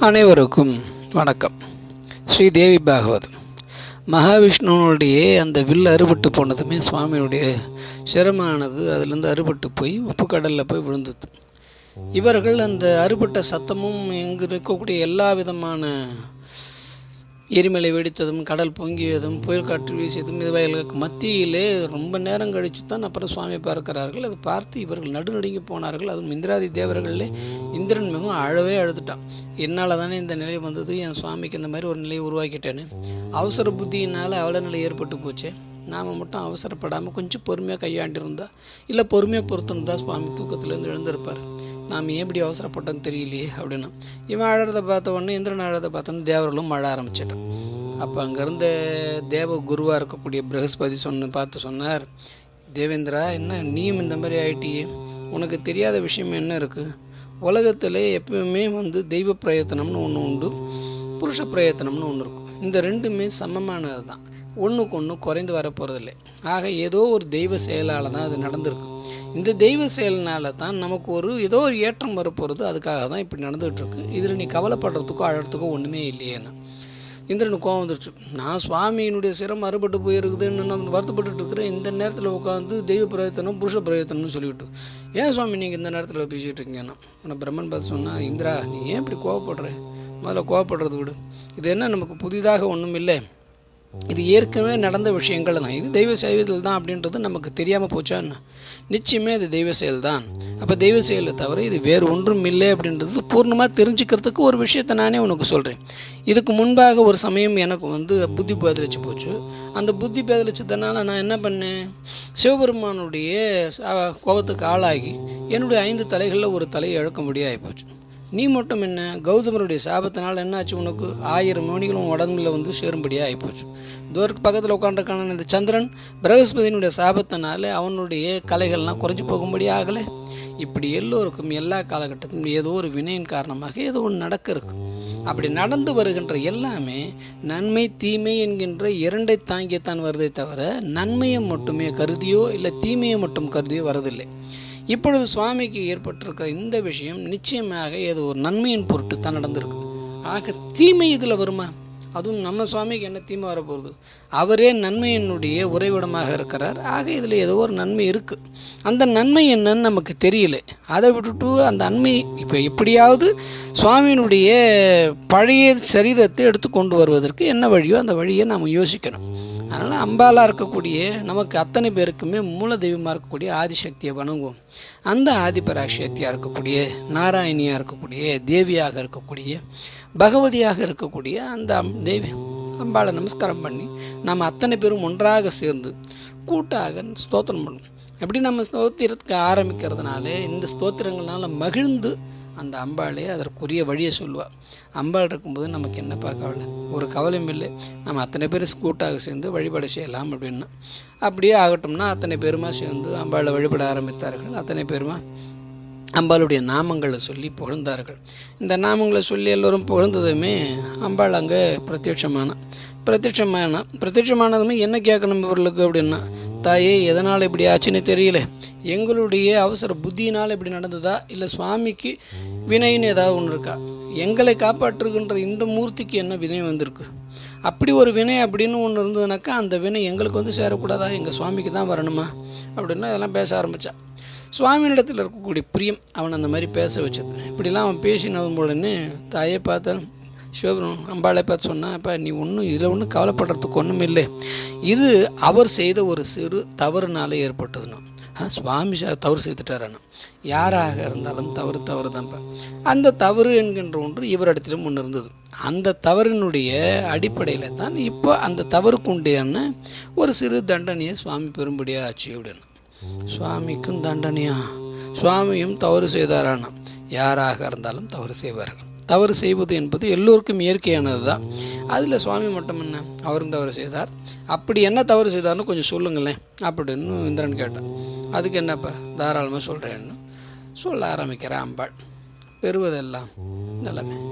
அனைவருக்கும் வணக்கம். ஸ்ரீ தேவி பாகவத். மகாவிஷ்ணுவனுடைய அந்த வில் அறுபட்டு போனதுமே சுவாமியுடைய சிரமானது அதுலேருந்து அறுபட்டு போய் உப்பு கடலில் போய் விழுந்தது. இவர்கள் அந்த அறுபட்ட சத்தமும் இங்கு இருக்கக்கூடிய எல்லா விதமான எரிமலை வெடித்ததும் கடல் பொங்கியதும் புயல் காற்று வீசியதும் இவைகளுக்கு மத்தியிலே ரொம்ப நேரம் கழித்து தான் அப்புறம் சுவாமி பார்க்கிறார்கள். அதை பார்த்து இவர்கள் நடுநடுங்கி போனார்கள். அதுவும் இந்திராதி தேவர்களே இந்திரன் மிகவும் அழவே அழுதுட்டான். என்னால் தானே இந்த நிலை வந்தது? என் சுவாமிக்கு இந்த மாதிரி ஒரு நிலையை உருவாக்கிட்டேன்னு அவசர புத்தியினால் அவல நிலை ஏற்பட்டு போச்சு. நாம் மட்டும் அவசரப்படாமல் கொஞ்சம் பொறுமையாக கையாண்டிருந்தா இல்லை பொறுமையாக பொறுத்திருந்தா சுவாமி தூக்கத்துலேருந்து எழுந்திருப்பார். நாம் ஏன் இப்படி அவசரப்பட்டோன்னு தெரியலையே அப்படின்னா இவன் அழறதை பார்த்த உடனே இந்திரன் அழறதை பார்த்தோன்னே தேவர்களும் அழ ஆரம்பிச்சிட்டான் அப்போ அங்கேருந்த தேவ குருவாக இருக்கக்கூடிய பிரகஸ்பதி சொன்ன பார்த்து சொன்னார் தேவேந்திரா என்ன நீயும் இந்த மாதிரி ஆயிட்டியே? உனக்கு தெரியாத விஷயம் என்ன இருக்குது உலகத்தில் எப்பவுமே வந்து தெய்வ பிரயத்தனம்னு ஒன்று உண்டு புருஷ பிரயத்தனம்னு ஒன்று இருக்கும். இந்த ரெண்டுமே சமமானது தான் ஒன்றுக்கு ஒன்று குறைந்து வரப்போகிறதில்லை ஆக ஏதோ ஒரு தெய்வ செயலால் தான் அது நடந்திருக்கு. இந்த தெய்வ செயலினால தான் நமக்கு ஒரு ஏதோ ஒரு ஏற்றம் வரப்போகிறது அதுக்காக தான் இப்படி நடந்துகிட்டு இருக்கு இதில் நீ கவலைப்படுறதுக்கோ அழறதுக்கோ ஒன்றுமே இல்லையேண்ணா இந்திரனுக்கு கோவம் வந்துருச்சு. நான் சுவாமியினுடைய சிரம் அறுபட்டு போயிருக்குதுன்னு நம்ம வருத்தப்பட்டு இருக்கிறேன். இந்த நேரத்தில் உட்காந்து தெய்வ பிரயத்தனம் புருஷ பிரயத்தனம்னு சொல்லிவிட்டு. ஏன் சுவாமி நீங்கள் இந்த நேரத்தில் பேசிகிட்டு இருக்கீங்கன்னா ஆனால் பிரம்மன் பார்த்து சொன்னால் இந்திரா நீ ஏன் இப்படி கோவப்படுற? முதல்ல கோவப்படுறது விடு. இது என்ன நமக்கு புதிதாக ஒன்றும் இல்லை இது ஏற்கனவே நடந்த விஷயங்கள் தான். இது தெய்வ செயல் தான் அப்படின்றது நமக்கு தெரியாமல் போச்சான்னு நிச்சயமே அது தெய்வ செயல் தான். அப்போ தெய்வ செயலை தவிர இது வேறு ஒன்றும் இல்லை அப்படின்றது பூர்ணமாக தெரிஞ்சுக்கிறதுக்கு ஒரு விஷயத்தை நானே உனக்கு சொல்கிறேன் இதுக்கு முன்பாக ஒரு சமயம் எனக்கு வந்து புத்தி பேதலிச்சு போச்சு. அந்த புத்தி பேதலிச்சதுனால நான் என்ன பண்ணேன்? சிவபெருமானுடைய கோபத்துக்கு ஆளாகி என்னுடைய ஐந்து தலைகளில் ஒரு தலையை இழக்க முடியாது போச்சு. நீ மட்டும் என்ன கௌதமருடைய சாபத்தினால் என்னாச்சு உனக்கு? ஆயிரம் மணிகளும் உடம்புல வந்து சேரும்படியாக ஆகிப்போச்சு தூரக்கு பக்கத்தில் உட்காந்துருக்கான இந்த சந்திரன் பிரகஸ்பதியினுடைய சாபத்தினால அவனுடைய கலைகள்லாம் குறைஞ்சி போகும்படி ஆகலை. இப்படி எல்லோருக்கும் எல்லா காலகட்டத்திலும் ஏதோ ஒரு வினையின் காரணமாக ஏதோ ஒன்று நடக்க இருக்கு. அப்படி நடந்து வருகின்ற எல்லாமே நன்மை தீமை என்கின்ற இரண்டை தாங்கியத்தான் வருதே தவிர நன்மையை மட்டுமே கருதியோ இல்லை தீமையை மட்டும் கருதியோ வரதில்லை. இப்பொழுது சுவாமிக்கு ஏற்பட்டிருக்கிற இந்த விஷயம் நிச்சயமாக ஏதோ ஒரு நன்மையின் பொருட்டு தான் நடந்திருக்கு. ஆக தீமை இதில் வருமா? அதுவும் நம்ம சுவாமிக்கு என்ன தீமை வரப்போகுது? அவரே நன்மையினுடைய உறைவிடமாக இருக்கிறார். ஆக இதில் ஏதோ ஒரு நன்மை இருக்குது அந்த நன்மை என்னன்னு நமக்கு தெரியல. அதை விட்டுட்டு அந்த நன்மை இப்போ எப்படியாவது சுவாமியினுடைய பழைய சரீரத்தை எடுத்து கொண்டு வருவதற்கு என்ன வழியோ அந்த வழியை நாம் யோசிக்கணும். அதனால் அம்பாலாக இருக்கக்கூடிய நமக்கு அத்தனை பேருக்குமே மூல தெய்வமாக இருக்கக்கூடிய ஆதிசக்தியை வணங்குவோம். அந்த ஆதிபராசக்தியாக இருக்கக்கூடிய நாராயணியாக இருக்கக்கூடிய தேவியாக இருக்கக்கூடிய பகவதியாக இருக்கக்கூடிய அந்த தேவி அம்பாளை நமஸ்காரம் பண்ணி நம்ம அத்தனை பேரும் ஒன்றாக சேர்ந்து கூட்டாக ஸ்தோத்திரம் பண்ணுவோம். எப்படி நம்ம ஸ்தோத்திரத்துக்கு ஆரம்பிக்கிறதுனால இந்த ஸ்தோத்திரங்கள்னால மகிழ்ந்து அந்த அம்பாளே அதற்குரிய வழியை சொல்லுவாள் அம்பாள் இருக்கும்போது நமக்கு என்னப்பா கவலை ஒரு கவலையும் இல்லை. நம்ம அத்தனை பேர் கூட்டாக சேர்ந்து வழிபாடு செய்யலாம் அப்படின்னா. அப்படியே ஆகட்டும்னா அத்தனை பேருமா சேர்ந்து அம்பாளை வழிபட ஆரம்பித்தார்கள். அத்தனை பேருமா? அம்பாளுடைய நாமங்களை சொல்லி புகழ்ந்தார்கள். இந்த நாமங்களை சொல்லி எல்லோரும் புகழ்ந்ததுமே அம்பாள் அங்கே பிரத்யட்சமான பிரத்யட்சமானா? பிரத்யட்சமானதுமே என்ன கேட்கணும் இவர்களுக்கு அப்படின்னா தாயே எதனால் இப்படி ஆச்சுன்னு தெரியல. எங்களுடைய அவசர புத்தியினால் இப்படி நடந்ததா? இல்லை சுவாமிக்கு வினைன்னு ஏதாவது ஒன்று இருக்கா? எங்களை காப்பாற்றுகின்ற இந்த மூர்த்திக்கு என்ன வினை வந்திருக்கு? அப்படி ஒரு வினை அப்படின்னு ஒன்று இருந்ததுனாக்கா அந்த வினை எங்களுக்கு வந்து சேரக்கூடாதா? எங்கள் சுவாமிக்கு தான் வரணுமா? அப்படின்னு அதெல்லாம் பேச ஆரம்பித்தான் சுவாமியிடத்தில் இருக்கக்கூடிய பிரியம் அவன் அந்த மாதிரி பேச வச்சது. இப்படிலாம் அவன் பேசினது உடனே தாயை பார்த்தேன் சிவபெருமன் அம்பாளை பார்த்து சொன்னால் இப்போ நீ ஒன்றும் இதில் ஒன்றும் கவலைப்படுறதுக்கு ஒன்றும் இல்லை. இது அவர் செய்த ஒரு சிறு தவறுனால ஏற்பட்டதுன்னு சுவாமி தவறு செய்துட்டாரான யாராக இருந்தாலும் தவறு தவறு தான்ப்பா அந்த தவறு என்கின்ற ஒன்று இவரிடத்திலும் ஒன்று இருந்தது. அந்த தவறினுடைய அடிப்படையில் தான் இப்போ அந்த தவறுக்கு உண்டியான ஒரு சிறு தண்டனையை சுவாமி பெரும்படியாக ஆச்சு அப்படின்னு சுவாமிக்கும் தண்டனையா? சுவாமியும் தவறு செய்தாரானா யாராக இருந்தாலும் தவறு செய்வார்கள். தவறு செய்வது என்பது எல்லோருக்கும் இயற்கையானது தான் அதில் சுவாமி மட்டும் என்ன? அவரும் தவறு செய்தார். அப்படி என்ன தவறு செய்தார்னு கொஞ்சம் சொல்லுங்களேன். அப்படின்னு இந்திரன் கேட்டான். அதுக்கு என்னப்பா? தாராளமாக சொல்கிறேன்னு சொல்ல ஆரம்பிக்கிறேன் அம்பாள். பெறுவதெல்லாம் நிலைமை.